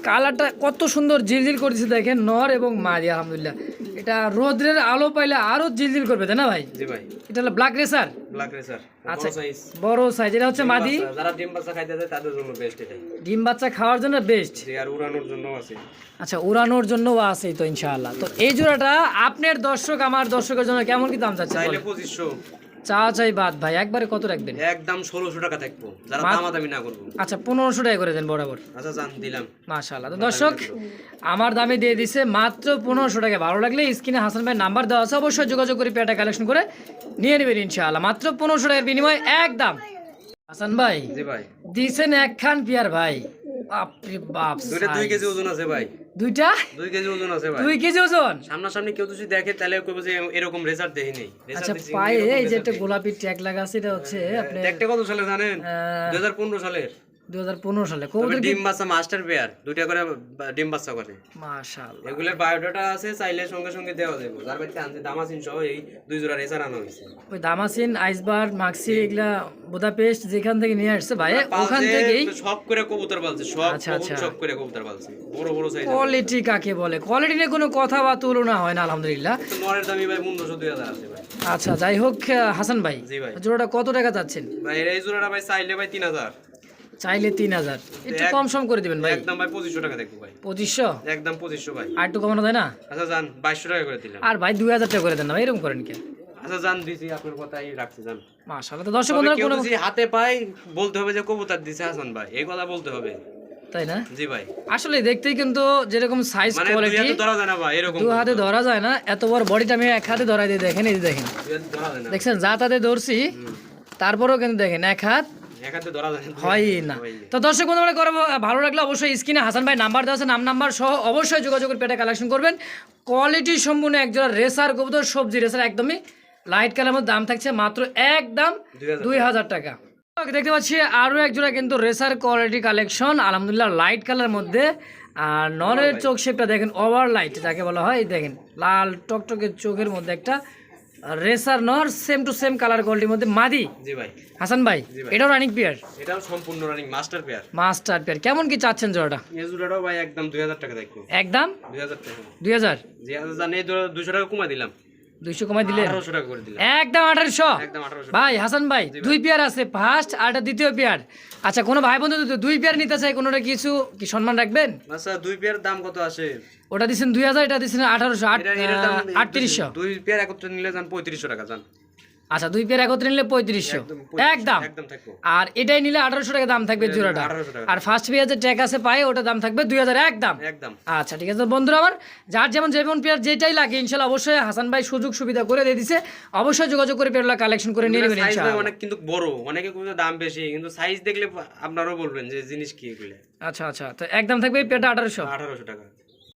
কালারটা কত সুন্দর ঝিলঝিল করতেছে দেখেন নর এবং মাদি আলহামদুলিল্লাহ। এটা রোদ্রের আলো পাইলে আরও ঝিলঝিল করবে তাই না ভাই? জি ভাই। এটা হলো ব্ল্যাক রেসার ব্ল্যাক রেসার বড় আচ্ছা, সাইজ এটা হচ্ছে মাদি? ডিম বাচ্চা খাওয়ার জন্য বেস্ট উড়ানোর জন্য আছে। আচ্ছা, ইনশাআল্লাহ। এই জোড়াটা আপনার দর্শক আমার দর্শকের জন্য কেমন কি দাম চাচ্ছে চা চাই বাদ ভাই একবারে কত রাখবেন? একদম ষোলোশো টাকা থাকব। যারা দামাদামি না করব। আচ্ছা পনেরোশো টাকা করে দেন বরাবর। আচ্ছা জান দিলাম। মাশাআল্লাহ। তো দর্শক আমার দামে দিয়ে দিছে মাত্র পনেরোশো টাকা। ভালো লাগলে স্ক্রিনে হাসান ভাই নাম্বার দেওয়া আছে অবশ্যই যোগাযোগ করে পেটা কালেকশন করে নিয়ে নেবেন ইনশাআল্লাহ। মাত্র পনেরোশো টাকার বিনিময়ে একদম। হাসান ভাই জি ভাই। দিছেন একখান পিয়ার ভাই। বাপরে বাপ দুই কেজি ওজন আছে ভাই। দুইটা? দুই কেজি ওজন আছে ভাই। দুই কেজি ওজন? সামনাসামনি কেউ যদি দেখে তাহলে কইবে যে এরকম রেজাল্ট দেখি নেই। আচ্ছা পায়ে এই যে একটা গোলাপি ট্যাগ লাগা আছে এটা হচ্ছে আপনি ট্যাগটা কত সালে জানেন? দুই হাজার পনেরো সালের। দুই হাজার পনেরো সালে। কবুতর ডিম বাচ্চা মাস্টার পেয়ার দুইটা করে ডিম বাচ্চা করে। মাশাআল্লাহ। এগুলোর বায়োডাটা আছে চাইলে সঙ্গে সঙ্গে দেওয়া যাবে। যার বাড়িতে আনছে দামাসিন সহ এই দুই জোড়া রেসার আনা হয়েছে। ওই দামাসিন আইসবার মাক্সি এগুলা বুদাপেস্ট যেখান থেকে নিয়ে আসছে ভাই ওখান থেকেই সব করে কবুতর পালছে সব আচ্ছা, আচ্ছা। সব করে কবুতর পালছে। বড় বড় সাইজ কোয়ালিটি কাকে বলে? কোয়ালিটি নিয়ে কোনো কথা বা তুলনা হয় না আলহামদুলিল্লাহ। নরের দামি ভাই পনেরোশো দুই হাজার আছে ভাই। আচ্ছা যাই হোক হাসান ভাই জি ভাই। জোড়াটা কত টাকা চাচ্ছেন? ভাই এই জোড়াটা ভাই চাইলে ভাই তিন হাজার। চাইলে তিন হাজার। একটু কম সম করে দিবেন ভাই। একদম ভাই পঁচিশশো টাকা দেখব ভাই। পঁচিশশো? একদম পঁচিশশো ভাই। আর একটু কমানো যায় না? আচ্ছা যান বাইশশো টাকা করে দিলাম। আর ভাই দুই হাজার টাকা করে দেন না ভাই এরকম করেন আচ্ছা যান দিছি আপনার কথাই রাখছি যান মাশাআল্লাহ তো দর্শক বন্ধুরা কোনো হাতে পায় বলতে হবে যে কবুতর দিছে হাসান ভাই এই কথা বলতে হবে। তাই না? জি ভাই। আসলে দেখতেই কিন্তু যেরকম সাইজ মানে কোয়ালিটি হাতে ধরা যায় না ভাই এরকম দু হাতে ধরা যায় না এত বড় বডিটা আমি এক হাতে ধরাই দিয়ে দেখেন এই দেখেন। দেখছেন যা তাতে ধরছি তারপরেও কিন্তু দেখেন এক হাত এক হাতে ধরা যায় না। হয় না। তো দর্শক বন্ধু আমরা ভালো লাগলে অবশ্যই স্ক্রিনে হাসান ভাই নাম্বার দেওয়া আছে নাম নাম্বার সহ অবশ্যই যোগাযোগ পেটে কালেকশন করবেন। কোয়ালিটি সম্পূর্ণ একজোড়া রেসার কবুতর সবজি রেসার একদমই লাইট কালার দাম থাকছে মাত্র একদম 2000 দুই হাজার টাকা। দেখতে পাচ্ছি আরও একজোড়া কিন্তু রেসার কোয়ালিটি কালেকশন আলহামদুলিল্লাহ লাইট কালার মধ্যে। আর নরের চোখ শেপটা দেখেন ওভার লাইট যাকে বলা হয় দেখেন লাল টকটকে চোখের মধ্যে একটা রেসার নর সেম টু সেম কালার কোয়ালিটির মধ্যে মাদি। জি ভাই। হাসান ভাই এটাও রানিং পেয়ার এটাও সম্পূর্ণ running master pair master pair কেমন কি চাচ্ছেন জোড়াটা? এই জোড়াটাও ভাই একদম দুই হাজার টাকা দেখো একদম? দুই হাজার টাকা। দুই হাজার? জি হাজার জানি এই জোড়া দুশো টাকা কমাই দিলাম। দুইশো কমাই দিলে আঠারোশো টাকা করে দিলাম। একদম আঠারোশো? ভাই হাসান ভাই দুই পেয়ার আছে ফার্স্ট আর দ্বিতীয় পেয়ার। আচ্ছা কোনো ভাই বন্ধু দুই পেয়ার নিতে চাই কোনোটা কিছু কি সম্মান রাখবেন? আচ্ছা দুই পেয়ার দাম কত আসে ওটা দিচ্ছেন দুই হাজার এটা দিচ্ছেন আঠারোশো আটত্রিশশো। দুই পেয়ার একত্রে নিলে যান পঁয়ত্রিশশো টাকা যান। আচ্ছা দুই পেয়ার একত্রে নিলে পঁয়ত্রিশশো। একদম 3500 একদম। একদম থাকব। আর এটাই নিলে আঠারোশো টাকা দাম থাকবে জোড়াটা। আর ফার্স্ট পেয়ার যে ট্যাগ আছে পায়ে ওটা দাম থাকবে দুই হাজার একদম। আচ্ছা ঠিক আছে। বন্ধুরা আমার যার যেমন যেমন পেয়ার যেটাই লাগে ইনশাল্লাহ অবশ্যই হাসান ভাই সুযোগ সুবিধা করে দিয়ে দিছে। অবশ্যই যোগাযোগ করে পেয়ারগুলো কালেকশন করে নিয়ে নেবেন অনেক কিন্তু বড় অনেকে কিন্তু দাম বেশি। কিন্তু সাইজ দেখলে আপনারাও বলবেন যে জিনিস কি এগুলো। আচ্ছা আচ্ছা। তো একদম থাকবে পেয়ারটা আঠারোশো। আঠারোশো টাকা।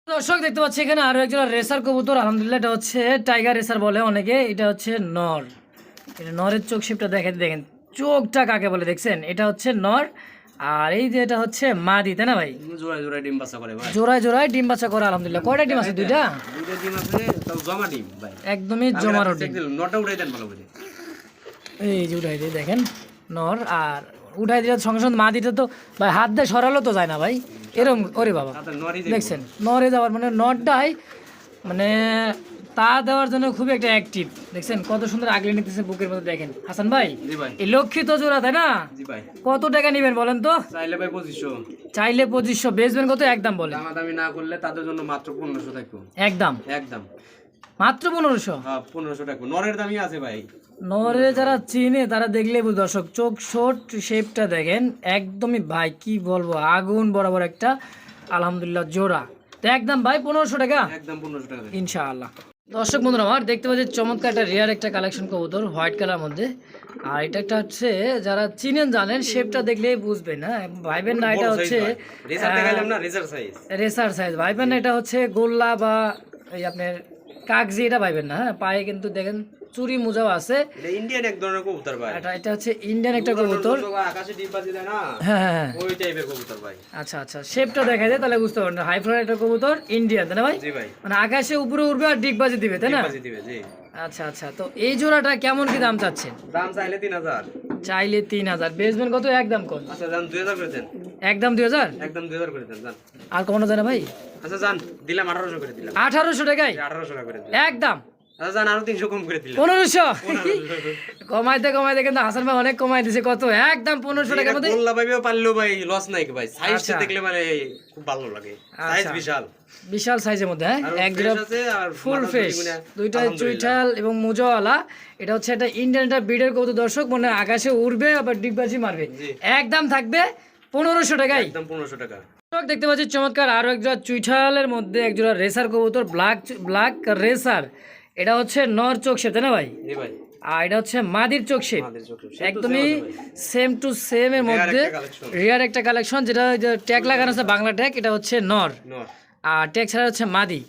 দর্শক দেখতে পাচ্ছি এখানে আরও একজন রেসার কবুতর। আলহামদুলিল্লাহ এটা হচ্ছে টাইগার রেসার বলে অনেকে। এটা হচ্ছে নর এটা নরের চোখ শিপটা দেখেন দেখেন। চোখটা কাকে বলে দেখছেন? এটা হচ্ছে নর আর এই যে এটা হচ্ছে মাদি তাই না ভাই? জোড়ায় জোড়ায় ডিম বাচ্চা করে ভাই। জোড়ায় জোড়ায় ডিম বাচ্চা করে আলহামদুলিল্লাহ। কয়টা ডিম আছে? দুইটা? দুইটা ডিম আছে তাও জমা ডিম ভাই। একদমই জমারো ডিম। নটা উঠাই দেন ভালো করে। এই যে উঠাই দিয়ে দেখেন। নর আর উঠাই দিয়ে সঙ্গে সঙ্গে মাদিটা তো ভাই হাত দিয়ে সরালো তো যায় না ভাই। এরম ওরে বাবা। দেখছেন? নরে যাওয়ার মানে নটটাই মানে তা দেওয়ার জন্য খুবই একটা অ্যাক্টিভ দেখছেন কত সুন্দর আগলে নিতেছে বুকের মধ্যে দেখেন। হাসান ভাই এই লক্ষ্মী তো জোড়া তাই না? কত টাকা নেবেন বলেন তো? চাইলে ভাই পঁচিশশো। চাইলে পঁচিশশো বেচবেন কত? একদম বলেন। দামাদামি না করলে তাদের জন্য মাত্র পনেরোশো থাকব একদম। একদম। মাত্র পনেরোশো? হ্যাঁ পনেরোশো টাকা। নরের দামই আছে ভাই। নরে যারা চিনে তারা দেখলে দর্শক চোখ শোট শেপটা দেখেন। একদমই ভাই কি বলব আগুন বরাবর একটা আলহামদুলিল্লাহ জোড়া। তো একদম ভাই পনেরোশো টাকা? একদম পনেরোশো টাকা। ইনশাআল্লাহ। দর্শক বন্ধুরা আমার দেখতে পাচ্ছি চমৎকার একটা রেয়ার একটা কালেকশন কবুতর হোয়াইট কালার মধ্যে। আর এটা একটা হচ্ছে যারা চিনেন জানেন শেপটা দেখলেই বুঝবেন হ্যাঁ? ভাইবেন না এটা হচ্ছে রেসার সাইজ ভাইবেন না এটা হচ্ছে গোল্লা বা এই আপনার কাগজি এটা ভাইবেন না হ্যাঁ? পায়ে কিন্তু দেখেন চুরি মোজাও আছে। এটা ইন্ডিয়ান এক ধরনের কবুতর ভাই। এটা এটা হচ্ছে ইন্ডিয়ান একটা কবুতর। আকাশে ডিম বাজি দেয় না? হ্যাঁ হ্যাঁ হ্যাঁ। ওই টাইপের কবুতর ভাই। আচ্ছা আচ্ছা। শেপটা দেখা যায় তাহলে বুঝতে পারেন হাই ফ্লাইট একটা কবুতর ইন্ডিয়ান তাই না ভাই? জি ভাই। মানে আকাশে উপরে উঠবে আর ডিগবাজি দিবে তাই না? বাজি দিবে জি। আচ্ছা আচ্ছা। তো এই জোড়াটা কেমন কি দাম চাচ্ছেন? দাম চাইলে তিন হাজার। চাইলে তিন হাজার। বেচবেন কত? একদম কত আচ্ছা যান দুই হাজার করে দেন। একদম দুই হাজার? একদম দুই হাজার করে দেন যান আর কমানো যায় না ভাই? আচ্ছা যান দিলাম আঠারোশো করে দিলাম। আঠারোশো টাকায়? আঠারোশো টাকা করে দিলাম। একদম। যান আরও তিনশো কম করে দিলাম পনেরোশো? কমাইতে কমাইতে কিন্তু হাসান ভাই অনেক কমাই দিছে কত? একদম পনেরোশো টাকার মধ্যে গোল্লা পাইবেও পারলেও ভাই লস নাই ভাই। সাইজটা। দেখলে মানে খুব ভালো লাগে। সাইজ। বিশাল। বিশাল সাইজের মধ্যে হ্যাঁ? এক fresh জোড়া আছে আর ফুল ফেস দুইটা চুইঠাল এবং মোজাওয়ালা। এটা হচ্ছে একটা ইন্ডিয়ান একটা ব্রিডের কত দর্শক। মানে আকাশে উড়বে আবার ডিগবাজি মারবে। একদম থাকবে পনেরোশো টাকায়। একদম পনেরোশো টাকা। দেখতে পাচ্ছি চমৎকার আরও এক জোড়া চুইঠালের মধ্যে এক জোড়া রেসার কবুতর ব্ল্যাক ব্ল্যাক রেসার এটা হচ্ছে নর চোখ শেপ তাই না ভাই? ভাই। আর এটা হচ্ছে মাদির চোখ শেপ আমাদের একদমই সেম টু সেম এর মধ্যে রিয়ার একটা কালেকশন যেটা ট্যাগ লাগানো আছে বাংলা ট্যাগ এটা হচ্ছে নর। আর ট্যাগ ছাড়া হচ্ছে মাদি।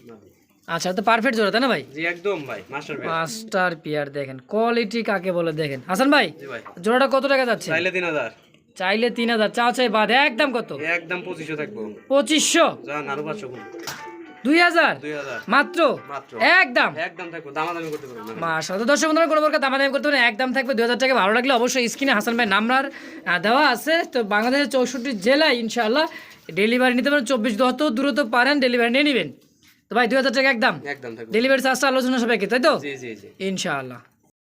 আচ্ছা তো পারফেক্ট জোড়া তাই না ভাই? জি একদম ভাই মাস্টার মাস্টার পিয়ার দেখেন। কোয়ালিটি কাকে বলে দেখেন। হাসান ভাই জি ভাই। জোড়াটা কত টাকা যাচ্ছে? চাইলে তিন হাজার। চাইলে তিন হাজার চা চাই বাদ একদম কত? একদম পঁচিশশো থাকব। পঁচিশশো? আরও পাঁচশো দুই হাজার? মাত্র? একদম। করতে পারব তো দর্শক বন্ধুরা কোনো প্রকার দামাদামি করতে পারেন একদম থাকবে দুই হাজার টাকা। ভালো লাগলে অবশ্যই স্ক্রিনে হাসান ভাই নাম্বার দেওয়া আছে। তো বাংলাদেশের চৌষট্টি জেলায় ইনশাআল্লাহ ডেলিভারি নিতে পারেন। চব্বিশ যত দূরত্ব পারেন ডেলিভারি নিয়ে নেবেন। তো ভাই দুই হাজার টাকা একদম। ডেলিভারি চার্জটা আলোচনা সবাইকে তাই তো? ইনশাআল্লাহ।